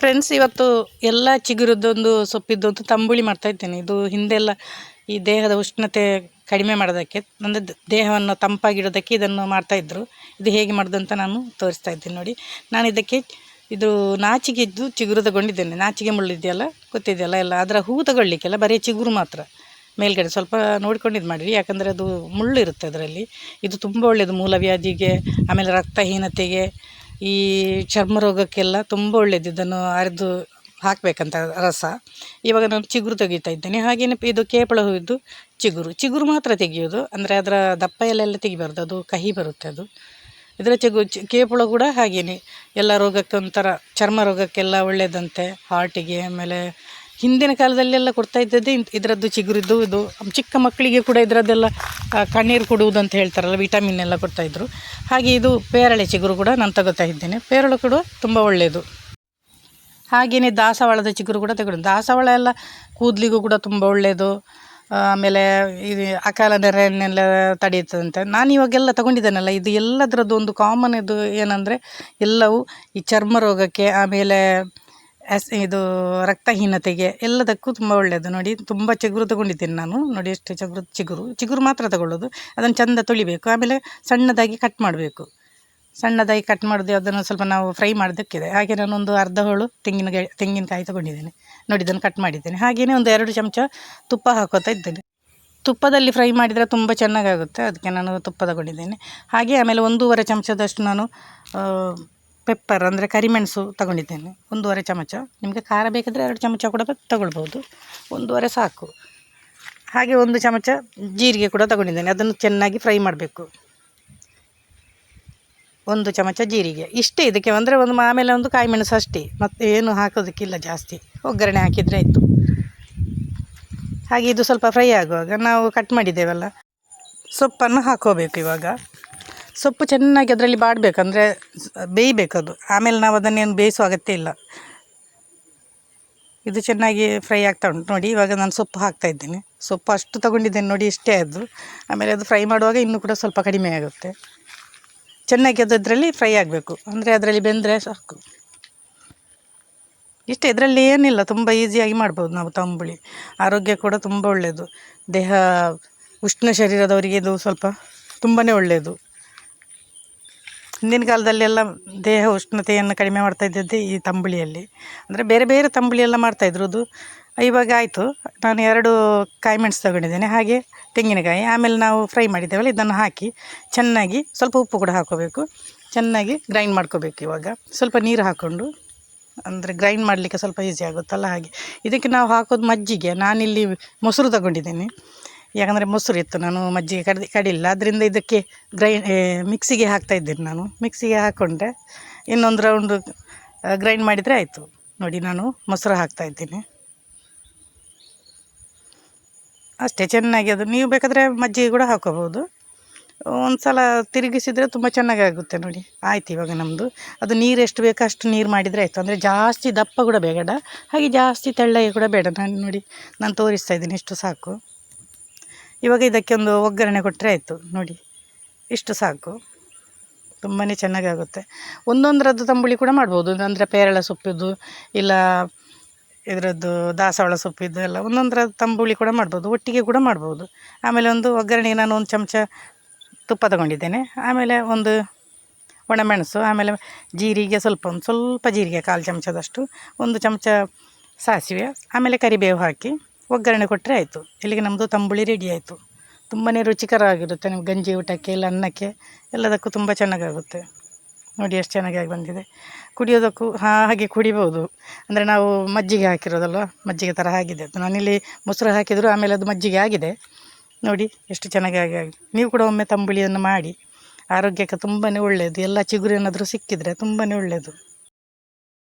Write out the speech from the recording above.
Friends ಇವತ್ತು ಎಲ್ಲ ಚಿಗುರದ್ದೊಂದು ಸೊಪ್ಪಿದ್ದೊಂದು ತಂಬುಳಿ ಮಾಡ್ತಾ ಇದ್ದೇನೆ. ಇದು ಹಿಂದೆಲ್ಲ ಈ ದೇಹದ ಉಷ್ಣತೆ ಕಡಿಮೆ ಮಾಡೋದಕ್ಕೆ, ಅಂದರೆ ದೇಹವನ್ನು ತಂಪಾಗಿಡೋದಕ್ಕೆ ಇದನ್ನು ಮಾಡ್ತಾಯಿದ್ರು ಇದು ಹೇಗೆ ಮಾಡೋದಂತ ನಾನು ತೋರಿಸ್ತಾ ಇದ್ದೀನಿ ನೋಡಿ. ನಾನು ಇದಕ್ಕೆ ಇದು ನಾಚಿಗೆ ಇದ್ದು ಚಿಗುರು ತಗೊಂಡಿದ್ದೇನೆ ನಾಚಿಗೆ ಮುಳ್ಳಿದೆಯಲ್ಲ, ಗೊತ್ತಿದೆಯಲ್ಲ ಎಲ್ಲ. ಅದರ ಹೂ ತಗೊಳ್ಳಿಕ್ಕೆಲ್ಲ ಬರೀ ಚಿಗುರು ಮಾತ್ರ. ಮೇಲ್ಗಡೆ ಸ್ವಲ್ಪ ನೋಡ್ಕೊಂಡು ಇದು ಮಾಡಿರಿ. ಯಾಕಂದರೆ ಅದು ಮುಳ್ಳು ಇರುತ್ತೆ ಅದರಲ್ಲಿ. ಇದು ತುಂಬ ಒಳ್ಳೆಯದು ಮೂಲವ್ಯಾಧಿಗೆ ಆಮೇಲೆ ರಕ್ತಹೀನತೆಗೆ ಈ ಚರ್ಮ ರೋಗಕ್ಕೆಲ್ಲ ತುಂಬ ಒಳ್ಳೆಯದು ಇದನ್ನು ಅರೆದು ಹಾಕಬೇಕಂತ ರಸ. ಇವಾಗ ನಾನು ಚಿಗುರು ತೆಗಿತಾ ಇದ್ದೇನೆ. ಹಾಗೆಯೇ ಇದು ಕೇಪಳ ಹೂವಿದ್ದು ಚಿಗುರು. ಚಿಗುರು ಮಾತ್ರ ತೆಗೆಯೋದು ಅಂದರೆ ಅದರ ದಪ್ಪ ಎಲ್ಲೆಲ್ಲ ತೆಗಿಬಾರ್ದು. ಅದು ಕಹಿ ಬರುತ್ತೆ ಅದು. ಇದರ ಚಿಗು ಚಿ, ಕೇಪಳ ಕೂಡ ಹಾಗೇನೆ. ಎಲ್ಲ ರೋಗಕ್ಕೆ ಒಂಥರ ಚರ್ಮ ರೋಗಕ್ಕೆಲ್ಲ ಒಳ್ಳೆಯದಂತೆ ಹಾರ್ಟಿಗೆ ಆಮೇಲೆ ಹಿಂದಿನ ಕಾಲದಲ್ಲೆಲ್ಲ ಕೊಡ್ತಾ ಇದ್ದದ್ದೇ ಇದರದ್ದು ಚಿಗುರಿದ್ದು ಇದು. ಚಿಕ್ಕ ಮಕ್ಕಳಿಗೆ ಕೂಡ ಇದರದ್ದೆಲ್ಲ ಕಣ್ಣೀರು ಕೊಡುವುದು ಅಂತ ಹೇಳ್ತಾರಲ್ಲ, ವಿಟಮಿನ್ ಎಲ್ಲ ಕೊಡ್ತಾಯಿದ್ರು ಹಾಗೆ ಇದು ಪೇರಳೆ ಚಿಗುರು ಕೂಡ ನಾನು ತಗೋತಾ ಇದ್ದೇನೆ. ಪೇರಳೆ ಕೂಡ ತುಂಬ ಒಳ್ಳೆಯದು ಹಾಗೆಯೇ ದಾಸವಾಳದ ಚಿಗುರು ಕೂಡ ತಗೊಂಡು. ದಾಸವಾಳ ಎಲ್ಲ ಕೂದಲಿಗೂ ಕೂಡ ತುಂಬ ಒಳ್ಳೆಯದು ಆಮೇಲೆ ಇದು ಅಕಾಲ ನೆರೆಯನ್ನೆಲ್ಲ ತಡೆಯುತ್ತದಂತೆ. ನಾನು ಇವಾಗೆಲ್ಲ ತಗೊಂಡಿದ್ದೇನಲ್ಲ, ಇದು ಎಲ್ಲದರದ್ದು ಒಂದು ಕಾಮನ್ ಇದು ಏನಂದರೆ ಎಲ್ಲವೂ ಈ ಚರ್ಮ ರೋಗಕ್ಕೆ, ಆಮೇಲೆ ಇದು ರಕ್ತಹೀನತೆಗೆ ಎಲ್ಲದಕ್ಕೂ ತುಂಬ ಒಳ್ಳೆಯದು ನೋಡಿ, ತುಂಬ ಚಿಗುರು ತಗೊಂಡಿದ್ದೀನಿ ನಾನು. ನೋಡಿ, ಎಷ್ಟು ಚಗುರು, ಚಿಗುರು. ಚಿಗುರು ಮಾತ್ರ ತಗೊಳ್ಳೋದು. ಅದನ್ನು ಚೆಂದ ತೊಳಿಬೇಕು. ಆಮೇಲೆ ಸಣ್ಣದಾಗಿ ಕಟ್ ಮಾಡಬೇಕು. ಸಣ್ಣದಾಗಿ ಕಟ್ ಮಾಡೋದು, ಅದನ್ನು ಸ್ವಲ್ಪ ನಾವು ಫ್ರೈ ಮಾಡೋದಕ್ಕಿದೆ. ಹಾಗೆ ಒಂದು ಅರ್ಧ ಹೋಳು ತೆಂಗಿನ ತೆಂಗಿನಕಾಯಿ ತಗೊಂಡಿದ್ದೇನೆ. ನೋಡಿ, ಇದನ್ನು ಕಟ್ ಮಾಡಿದ್ದೇನೆ. ಹಾಗೆಯೇ ಒಂದು ಎರಡು ಚಮಚ ತುಪ್ಪ ಹಾಕೋತಾ ಇದ್ದೇನೆ. ತುಪ್ಪದಲ್ಲಿ ಫ್ರೈ ಮಾಡಿದರೆ ತುಂಬ ಚೆನ್ನಾಗಾಗುತ್ತೆ. ಅದಕ್ಕೆ ನಾನು ತುಪ್ಪ ತಗೊಂಡಿದ್ದೇನೆ. ಹಾಗೆ ಆಮೇಲೆ ಒಂದೂವರೆ ಚಮಚದಷ್ಟು ನಾನು ಪೆಪ್ಪರ್ ಅಂದರೆ ಕರಿಮೆಣಸು ತಗೊಂಡಿದ್ದೇನೆ. ಒಂದೂವರೆ ಚಮಚ. ನಿಮಗೆ ಖಾರ ಬೇಕಾದರೆ ಎರಡು ಚಮಚ ಕೂಡ ತಗೊಳ್ಬೋದು ಒಂದೂವರೆ ಸಾಕು. ಹಾಗೆ ಒಂದು ಚಮಚ ಜೀರಿಗೆ ಕೂಡ ತಗೊಂಡಿದ್ದೇನೆ. ಅದನ್ನು ಚೆನ್ನಾಗಿ ಫ್ರೈ ಮಾಡಬೇಕು. ಒಂದು ಚಮಚ ಜೀರಿಗೆ. ಇಷ್ಟೇ ಇದಕ್ಕೆ ಅಂದರೆ ಒಂದು ಆಮೇಲೆ ಒಂದು ಕಾಯಿ ಮೆಣಸು ಅಷ್ಟೇ. ಮತ್ತು ಏನು ಹಾಕೋದಕ್ಕಿಲ್ಲ ಜಾಸ್ತಿ. ಒಗ್ಗರಣೆ ಹಾಕಿದರೆ ಆಯಿತು. ಹಾಗೆ ಇದು ಸ್ವಲ್ಪ ಫ್ರೈ ಆಗುವಾಗ ನಾವು ಕಟ್ ಮಾಡಿದ್ದೇವಲ್ಲ. ಸೊಪ್ಪನ್ನು ಹಾಕೋಬೇಕು ಇವಾಗ. ಸೊಪ್ಪು ಚೆನ್ನಾಗಿ ಅದರಲ್ಲಿ ಬಾಡಬೇಕಂದ್ರೆ ಬೇಯಬೇಕು ಅದು ಆಮೇಲೆ ನಾವು ಅದನ್ನೇನು ಬೇಯಿಸುವ ಅಗತ್ಯ ಇಲ್ಲ. ಇದು ಚೆನ್ನಾಗಿ ಫ್ರೈ ಆಗ್ತಾ ಉಂಟು ನೋಡಿ, ಇವಾಗ ನಾನು ಸೊಪ್ಪು ಹಾಕ್ತಾ ಇದ್ದೀನಿ. ಸೊಪ್ಪು ಅಷ್ಟು ತಗೊಂಡಿದ್ದೇನೆ ನೋಡಿ, ಇಷ್ಟೇ ಅದು ಆಮೇಲೆ ಅದು ಫ್ರೈ ಮಾಡುವಾಗ ಇನ್ನೂ ಕೂಡ ಸ್ವಲ್ಪ ಕಡಿಮೆ ಆಗುತ್ತೆ. ಚೆನ್ನಾಗಿ ಅದು ಅದರಲ್ಲಿ ಫ್ರೈ ಆಗಬೇಕು. ಅಂದರೆ ಅದರಲ್ಲಿ ಬೆಂದರೆ ಸಾಕು. ಇಷ್ಟೇ, ಇದರಲ್ಲಿ ಏನಿಲ್ಲ, ತುಂಬ ಈಸಿಯಾಗಿ ಮಾಡ್ಬೋದು ನಾವು ತಂಬುಳಿ. ಆರೋಗ್ಯ ಕೂಡ ತುಂಬ ಒಳ್ಳೆಯದು ದೇಹ, ಉಷ್ಣ ಶರೀರದವರಿಗೆ ಇದು ಸ್ವಲ್ಪ ತುಂಬಾ ಒಳ್ಳೆಯದು ಹಿಂದಿನ ಕಾಲದಲ್ಲೆಲ್ಲ ದೇಹ ಉಷ್ಣತೆಯನ್ನು ಕಡಿಮೆ ಮಾಡ್ತಾ ಇದ್ದದ್ದೇ ಈ ತಂಬುಳಿಯಲ್ಲಿ. ಅಂದರೆ ಬೇರೆ ಬೇರೆ ತಂಬುಳಿ ಎಲ್ಲ ಮಾಡ್ತಾಯಿದ್ರು ಅದು ಇವಾಗ ಆಯಿತು. ನಾನು ಎರಡು ಕಾಯಿ ಮೆಣಸು ತಗೊಂಡಿದ್ದೇನೆ. ಹಾಗೆ ತೆಂಗಿನಕಾಯಿ. ಆಮೇಲೆ ನಾವು ಫ್ರೈ ಮಾಡಿದ್ದೇವಲ್ಲ, ಇದನ್ನು ಹಾಕಿ ಚೆನ್ನಾಗಿ ಸ್ವಲ್ಪ ಉಪ್ಪು ಕೂಡ ಹಾಕೋಬೇಕು. ಚೆನ್ನಾಗಿ ಗ್ರೈಂಡ್ ಮಾಡ್ಕೋಬೇಕು ಇವಾಗ. ಸ್ವಲ್ಪ ನೀರು ಹಾಕ್ಕೊಂಡು, ಅಂದರೆ ಗ್ರೈಂಡ್ ಮಾಡಲಿಕ್ಕೆ ಸ್ವಲ್ಪ ಈಸಿ ಆಗುತ್ತಲ್ಲ ಹಾಗೆ. ಇದಕ್ಕೆ ನಾವು ಹಾಕೋದು ಮಜ್ಜಿಗೆ. ನಾನಿಲ್ಲಿ ಮೊಸರು ತಗೊಂಡಿದ್ದೇನೆ. ಯಾಕಂದರೆ ಮೊಸರು ಇತ್ತು, ನಾನು ಮಜ್ಜಿಗೆ ಕಡ್ದು, ಕಡಿಲ್ಲ. ಅದರಿಂದ ಇದಕ್ಕೆ ಗ್ರೈ ಮಿಕ್ಸಿಗೆ ಹಾಕ್ತಾ ಇದ್ದೀನಿ ನಾನು. ಮಿಕ್ಸಿಗೆ ಹಾಕ್ಕೊಂಡೆ ಇನ್ನೊಂದು ರೌಂಡು ಗ್ರೈಂಡ್ ಮಾಡಿದರೆ ಆಯಿತು. ನೋಡಿ, ನಾನು ಮೊಸರು ಹಾಕ್ತಾ ಇದ್ದೀನಿ. ಅಷ್ಟೇ, ಚೆನ್ನಾಗಿ ಅದು, ನೀವು ಬೇಕಾದರೆ ಮಜ್ಜಿಗೆ ಕೂಡ ಹಾಕೋಬೋದು. ಒಂದು ಸಲ ತಿರುಗಿಸಿದರೆ ತುಂಬ ಚೆನ್ನಾಗಿ ಆಗುತ್ತೆ ನೋಡಿ. ಆಯ್ತು ಇವಾಗ ನಮ್ಮದು ಅದು ನೀರು ಎಷ್ಟು ಬೇಕೋ ಅಷ್ಟು ನೀರು ಮಾಡಿದರೆ ಆಯಿತು. ಅಂದರೆ ಜಾಸ್ತಿ ದಪ್ಪ ಕೂಡ ಬೇಡ. ಹಾಗೆ ಜಾಸ್ತಿ ತೆಳ್ಳಗೆ ಕೂಡ ಬೇಡ. ನಾನು ನೋಡಿ, ನಾನು ತೋರಿಸ್ತಾ ಇದ್ದೀನಿ, ಇಷ್ಟು ಸಾಕು. ಇವಾಗ ಇದಕ್ಕೆ ಒಂದು ಒಗ್ಗರಣೆ ಕೊಟ್ಟರೆ ಆಯಿತು, ನೋಡಿ. ಇಷ್ಟು ಸಾಕು. ತುಂಬಾ ಚೆನ್ನಾಗಾಗುತ್ತೆ ಒಂದೊಂದರದ್ದು ತಂಬುಳಿ ಕೂಡ ಮಾಡ್ಬೋದು. ಅಂದರೆ ಪೇರಳ ಸೊಪ್ಪಿದ್ದು, ಇಲ್ಲ ಇದರದ್ದು ದಾಸವಾಳ ಸೊಪ್ಪಿದ್ದು ಎಲ್ಲ ಒಂದೊಂದರ ತಂಬುಳಿ ಕೂಡ ಮಾಡ್ಬೋದು. ಒಟ್ಟಿಗೆ ಕೂಡ ಮಾಡ್ಬೋದು. ಆಮೇಲೆ ಒಂದು ಒಗ್ಗರಣೆಗೆ ನಾನು ಒಂದು ಚಮಚ ತುಪ್ಪ ತಗೊಂಡಿದ್ದೇನೆ. ಆಮೇಲೆ ಒಂದು ಒಣಮೆಣಸು, ಆಮೇಲೆ ಜೀರಿಗೆ ಸ್ವಲ್ಪ, ಒಂದು ಸ್ವಲ್ಪ ಜೀರಿಗೆ, ಕಾಲು ಚಮಚದಷ್ಟು, ಒಂದು ಚಮಚ ಸಾಸಿವೆ, ಆಮೇಲೆ ಕರಿಬೇವು ಹಾಕಿ. ಒಗ್ಗರಣೆ ಕೊಟ್ಟರೆ ಆಯಿತು. ಇಲ್ಲಿಗೆ ನಮ್ಮದು ತಂಬುಳಿ ರೆಡಿ ಆಯಿತು. ತುಂಬಾ ರುಚಿಕರವಾಗಿರುತ್ತೆ ನಿಮ್ಮ ಗಂಜಿ ಊಟಕ್ಕೆ, ಇಲ್ಲ ಅನ್ನಕ್ಕೆ, ಎಲ್ಲದಕ್ಕೂ ತುಂಬ ಚೆನ್ನಾಗಾಗುತ್ತೆ. ನೋಡಿ ಎಷ್ಟು ಚೆನ್ನಾಗಿ ಬಂದಿದೆ. ಕುಡಿಯೋದಕ್ಕೂ ಹಾಗೆ ಕುಡಿಬೋದು. ಅಂದರೆ ನಾವು ಮಜ್ಜಿಗೆ ಹಾಕಿರೋದಲ್ವ? ಮಜ್ಜಿಗೆ ಥರ ಆಗಿದೆ. ಅದು ನಾನಿಲ್ಲಿ ಮೊಸರು ಹಾಕಿದ್ರು, ಆಮೇಲೆ ಅದು ಮಜ್ಜಿಗೆ ಆಗಿದೆ. ನೋಡಿ ಎಷ್ಟು ಚೆನ್ನಾಗಿ ಆಗಿ. ಆಗಿದೆ ನೀವು ಕೂಡ ಒಮ್ಮೆ ತಂಬುಳಿಯನ್ನು ಮಾಡಿ. ಆರೋಗ್ಯಕ್ಕೆ ತುಂಬಾ ಒಳ್ಳೆಯದು ಎಲ್ಲ ಚಿಗುರು ಏನಾದರೂ ಸಿಕ್ಕಿದರೆ ತುಂಬಾ ಒಳ್ಳೆಯದು